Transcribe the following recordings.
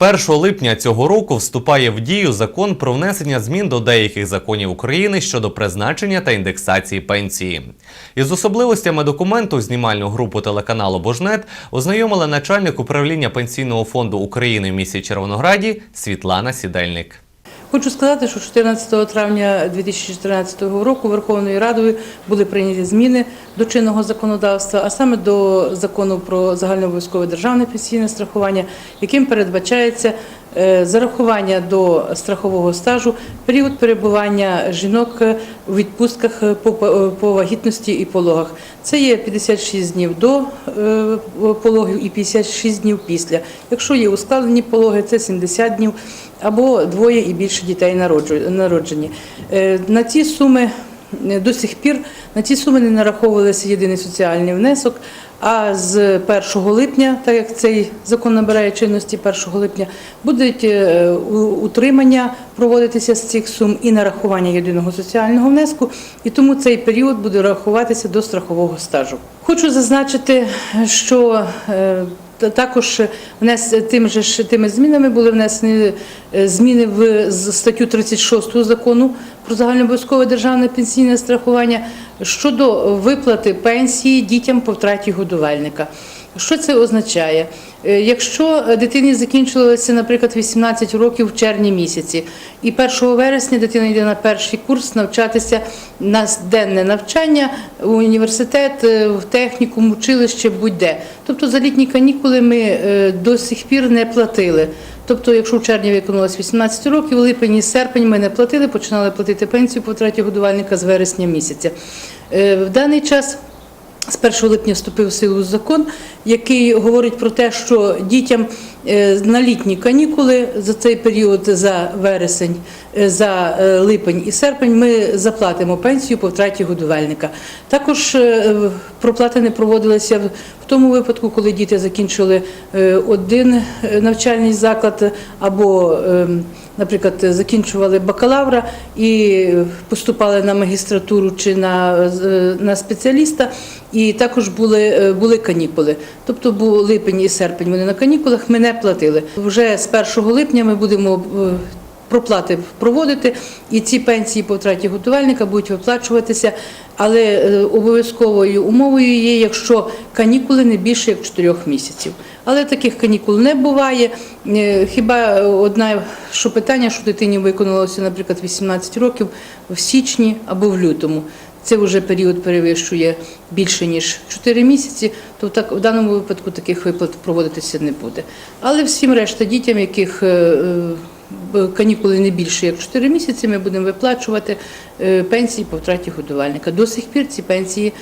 З 1 липня цього року вступає в дію закон про внесення змін до деяких законів України щодо призначення та індексації пенсії. Із особливостями документу знімальну групу телеканалу Божнет ознайомила начальник управління пенсійного фонду України в місті Червонограді Світлана Сідельник. Хочу сказати, що 14 травня 2014 року Верховною Радою були прийняті зміни до чинного законодавства, а саме до закону про загальнообов'язкове державне пенсійне страхування, яким передбачається зарахування до страхового стажу період перебування жінок у відпустках по, по вагітності і пологах. Це є 56 днів до е, пологів і 56 днів після. Якщо є ускладнені пологи, це 70 днів або двоє і більше дітей народжені. Е, На ці суми е, до сих пір на ці суми не нараховувалися єдиний соціальний внесок. А з 1 липня, так як цей закон набирає чинності 1 липня, будуть е, утримання проводитися з цих сум і нарахування єдиного соціального внеску, і тому цей період буде рахуватися до страхового стажу. Хочу зазначити, що е, також внес тим же тими змінами були внесені е, зміни в статтю 36 закону про загальнообов'язкове державне пенсійне страхування щодо виплати пенсії дітям по втраті годувальника. Що це означає? Е, Якщо дитині закінчилося, наприклад, 18 років в червні місяці, і 1 вересня дитина йде на перший курс навчатися на денне навчання в університет, е, в технікум, училище, будь-де. Тобто за літні канікули ми е, до сих пір не платили. Тобто, якщо в червні виконалось 18 років, в липень і серпень ми не платили, починали платити пенсію по втраті годувальника з вересня місяця. В даний час з 1 липня вступив в силу закон, який говорить про те, що дітям е, на літні канікули за цей період за вересень, е, за е, липень і серпень ми заплатимо пенсію по втраті годувальника. Також проплати не проводилися в тому випадку, коли діти закінчили один навчальний заклад або ем, наприклад, закінчували бакалавра і поступали на магістратуру чи на, на спеціаліста, і також були, були канікули. Тобто був липень і серпень вони на канікулах, ми не платили. Вже з 1 липня ми будемо е, проплати проводити, і ці пенсії по втраті готувальника будуть виплачуватися, але е, обов'язковою умовою є, якщо канікули не більше як 4 місяців. Але таких канікул не буває. Е, Хіба одне що питання, що дитині виконалося, наприклад, 18 років в січні або в лютому. Це вже період перевищує більше ніж 4 місяці, то так в даному випадку таких виплат проводитися не буде. Але всім решта дітям, яких е, канікули не більше як 4 місяці, ми будемо виплачувати е, пенсії по втраті годувальника. До сих пір ці пенсії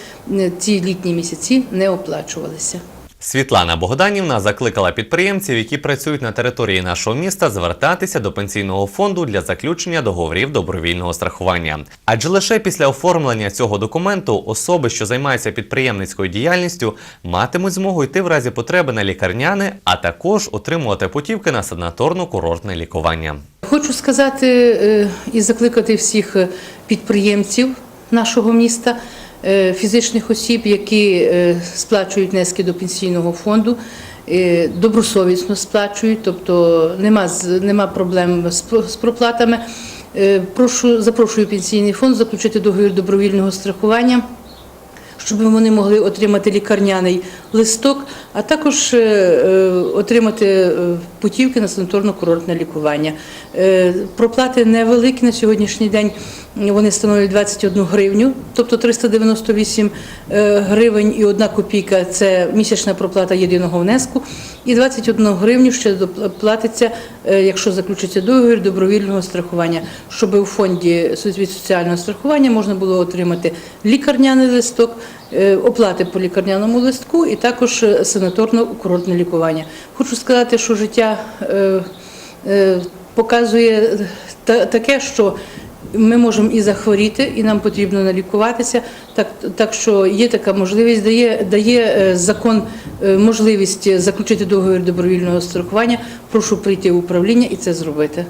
ці літні місяці не оплачувалися. Світлана Богданівна закликала підприємців, які працюють на території нашого міста, звертатися до пенсійного фонду для заключення договорів добровільного страхування. Адже лише після оформлення цього документу особи, що займаються підприємницькою діяльністю, матимуть змогу йти в разі потреби на лікарняне, а також отримувати путівки на санаторно-курортне лікування. Хочу сказати е, і закликати всіх е, підприємців нашого міста, фізичних осіб, які е, сплачують внески до пенсійного фонду. е, Добросовісно сплачують, тобто нема, нема проблем з проплатами. Е, Прошу, запрошую пенсійний фонд заключити договір добровільного страхування щоб вони могли отримати лікарняний листок, а також е, е, отримати е, путівки на санаторно-курортне лікування. Е, Проплати невеликі на сьогоднішній день. Вони становлять 21 гривню, тобто 398 е, гривень і 1 копійка це місячна проплата єдиного внеску. І 21 гривню ще платиться, е, якщо заключиться договір добровільного страхування, щоб у фонді соціального страхування можна було отримати лікарняний листок, оплати по лікарняному листку і також е, санаторно-курортне лікування. Хочу сказати, що життя е, е, показує та- таке, що ми можемо і захворіти, і нам потрібно налікуватися. Так, так що є така можливість, дає, дає закон можливість заключити договір добровільного страхування. Прошу прийти в управління і це зробити.